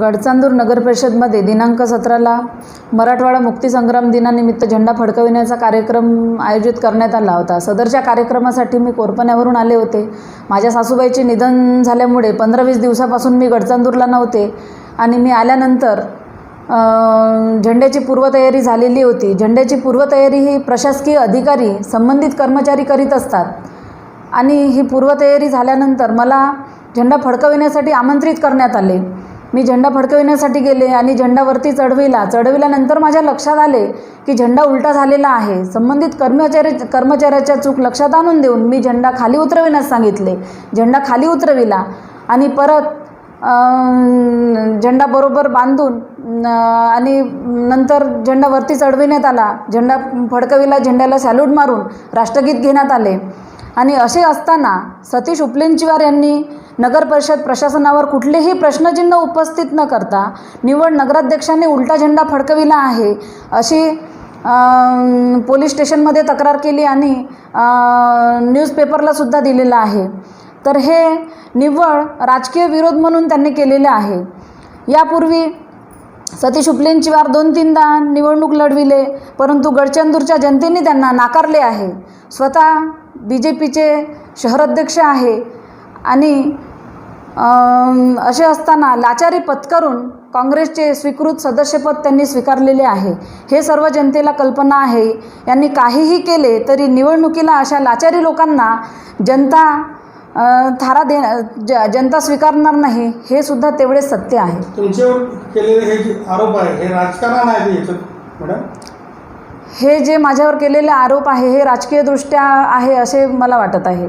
गडचांदूर नगर परिषदमध्ये दिनांक सतराला मराठवाडा मुक्तीसंग्राम दिनानिमित्त झेंडा फडकविण्याचा कार्यक्रम आयोजित करण्यात आला होता. सदरच्या कार्यक्रमासाठी मी कोरपण्यावरून आले होते. माझ्या सासूबाईचे निधन झाल्यामुळे पंधरा वीस दिवसापासून मी गडचांदूरला नव्हते आणि मी आल्यानंतर झेंड्याची पूर्वतयारी झालेली होती. झेंड्याची पूर्वतयारी ही प्रशासकीय अधिकारी संबंधित कर्मचारी करीत असतात. आणि ही पूर्वतयारी झाल्यानंतर मला झेंडा फडकविण्यासाठी आमंत्रित करण्यात आले. मी झेंडा फडकविण्यासाठी गेले आणि झेंडावरती चढविला. चढविल्यानंतर माझ्या लक्षात आले की झेंडा उलटा झालेला आहे. संबंधित कर्मचारी कर्मचाऱ्याच्या चूक लक्षात आणून देऊन मी झेंडा खाली उतरविण्यास सांगितले. झेंडा खाली उतरविला आणि परत झेंडा बरोबर बांधून आणि नंतर झेंडा वरती चढविण्यात आला. झेंडा फडकविला झेंड्याला सॅल्यूट मारून राष्ट्रगीत घेण्यात आले. आणि असे असताना सतीश उपलेंचीवार यांनी नगर परिषद प्रशासनावर कुठलेही प्रश्नचिन्ह उपस्थित न करता निवड नगराध्यक्षांनी उलटा झेंडा फडकविला आहे अशी पोलीस स्टेशनमध्ये तक्रार केली आणि न्यूजपेपरलासुद्धा दिलेलं आहे. तर हे निव्वळ राजकीय विरोध म्हणून त्यांनी केलेले आहे. यापूर्वी सतीश उपलेंचीवार दोन तीनदा निवडणूक लढविले परंतु गडचंदूरच्या जनतेने त्यांना नाकारले आहे. स्वतः बी जे पीचे शहराध्यक्ष आहे आणि असे असताना लाचारी पत्करून काँग्रेसचे स्वीकृत सदस्यपद त्यांनी स्वीकारलेले आहे. हे सर्व जनतेला कल्पना आहे. यांनी काहीही केले तरी निवडणुकीला अशा लाचारी लोकांना जनता थारा दे ज जनता स्वीकारणार नाही हे सुद्धा तेवढेच सत्य आहे. तुमच्यावर केलेले हे जे आरोप आहे हे राजकारण आहे मॅडम? हे जे माझ्यावर केलेले आरोप आहे हे राजकीयदृष्ट्या आहे असे मला वाटत आहे.